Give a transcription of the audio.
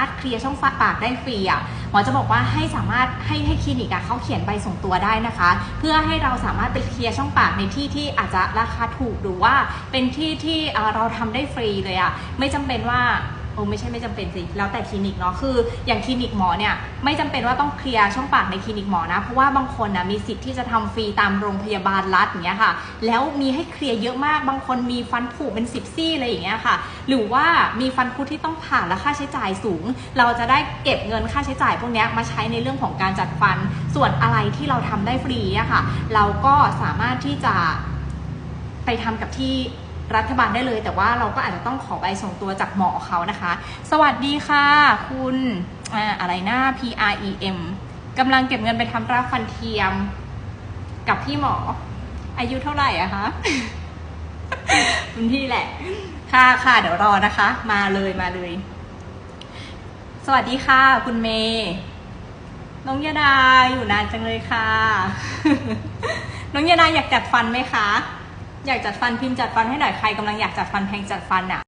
ารถเคลียร์ช่องปากได้ฟรีอะหมอจะบอกว่าให้สามารถให้ให้คลินิกอะเขาเขียนใบส่งตัวได้นะคะ เพื่อให้เราสามารถไปเคลียร์ช่องปากในที่ที่อาจจะราคาถูกหรือว่าเป็นที่ที่เราทำได้ฟรีเลยอะไม่จำเป็นว่า โอ้ไม่ใช่ไม่จำเป็นสิแล้วแต่คลินิกเนาะคือ อย่างคลินิกหมอเนี่ยไม่จำเป็นว่าต้องเคลียร์ช่องปากในคลินิกหมอนะเพราะว่าบางคนนะมีสิทธิ์ที่จะทำฟรีตามโรงพยาบาลรัฐอย่างเงี้ยค่ะ แล้วมีให้เคลียร์เยอะมากบางคนมีฟันผุเป็นสิบซี่อะไรอย่างเงี้ยค่ะ หรือว่ามีฟันคุดที่ต้องผ่าและค่าใช้จ่ายสูง เราจะได้เก็บเงินค่าใช้จ่ายพวกเนี้ยมาใช้ในเรื่องของการจัดฟัน ส่วนอะไรที่เราทำได้ฟรีอะค่ะ เราก็สามารถที่จะไปทำกับที่ รัฐบาลได้เลย แต่ว่าเราก็อาจจะต้องขอใบส่งตัวจากหมอเขานะคะ สวัสดีค่ะ คุณอะไรนะ P R E M กำลังเก็บเงินไปทำรากฟันเทียม กับพี่หมอ อายุเท่าไหร่อะคะคุณพี่แหละ ค่ะค่ะเดี๋ยวรอนะคะ มาเลยมาเลย สวัสดีค่ะ คุณเมย์น้องยาดาอยู่นานจังเลยค่ะ น้องยาดาอยากจัดฟันไหมคะ อยากจัดฟันพิมพ์จัดฟันให้หน่อยใครกำลังอยากจัดฟันแพงจัดฟันอะ